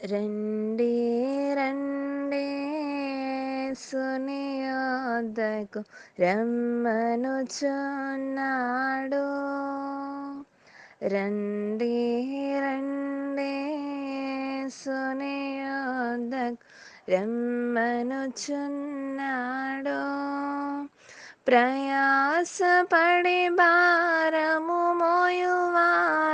రండి రండి సునియోదకు రమ్మనుచున్నాడు రండి రండి సునియోదకు రమ్మనుచున్నాడు ప్రయాసపడి భారము మోయువార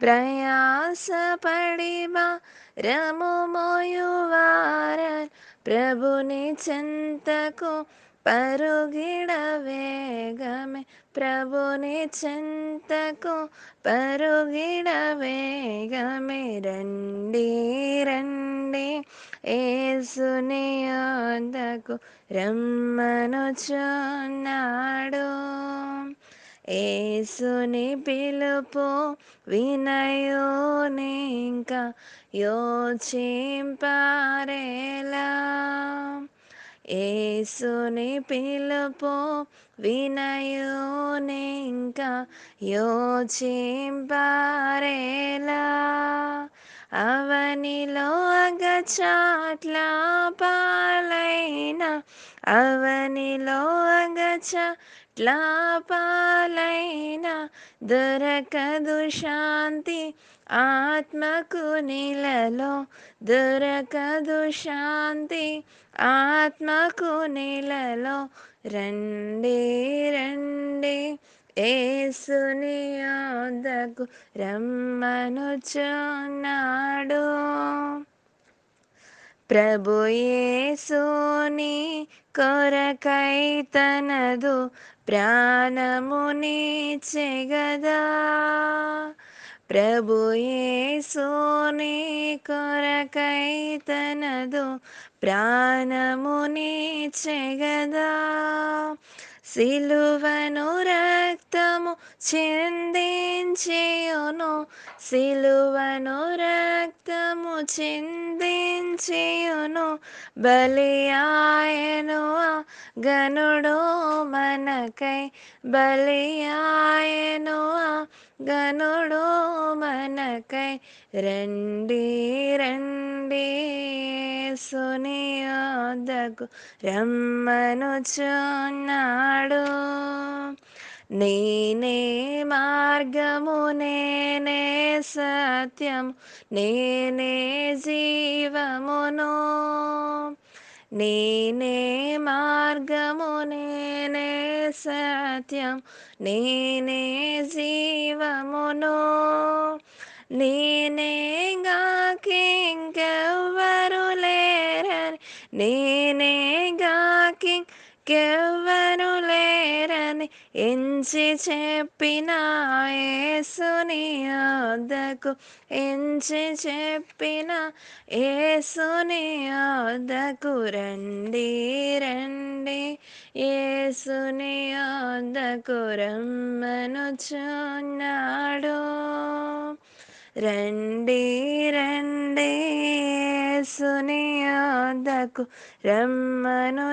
ప్రయాసపడి భారము మోయువార ప్రభుని చింతకు పరుగిడ వేగమే. ప్రభుని చింతకు పరుగిడ వేగమే. రండి రండి ఏసుని యొద్దకు రమ్మనుచున్నాడు ఏసుని పిలుపు వినయోనింకా యోచింపారేలా. ఏసుని పిలుపు వినయోనింకా యోచింపారేలా. అవనిలో అగచాట్ల పాలైన అవనిలో అగచాట్ల పాలైన దొరకదు శాంతి ఆత్మకు నీలలో దొరకదు శాంతి ఆత్మకు నీలలో రండి రండి ఏసుని యొద్దకు రమ్మనుచున్నాడు ప్రభుయేసుని కొరకై తనదు ప్రాణముని చెగదా. ప్రభుయేసుని కొరకై తనదు ప్రాణముని చెగదా. సిలువను రక్తము చెంది చిందించియును సిలువను రక్తము చిందించియును బలియాయను గనుడు మనకై బలియాయను గనుడు మనకై రండి రండి సునియోదకు రమ్మనుచున్నాడు నేనే మార్గము నేనే సత్యం నేనే జీవమును. నేనే మార్గము నేనే సత్యం నేనే జీవమును. నేనే గాకింకెవ్వరు లేరని నేనే గాకింకెవ్వరు లేరని ఎంచి చెప్పిన ఏసుని యొద్దకు ఎంచి చెప్పిన ఏసుని యొద్దకు రండి రండి ఏసుని యొద్దకు రమ్మనుచున్నాడు రండి రండి యొద్దకు రమ్మనుచున్నాడు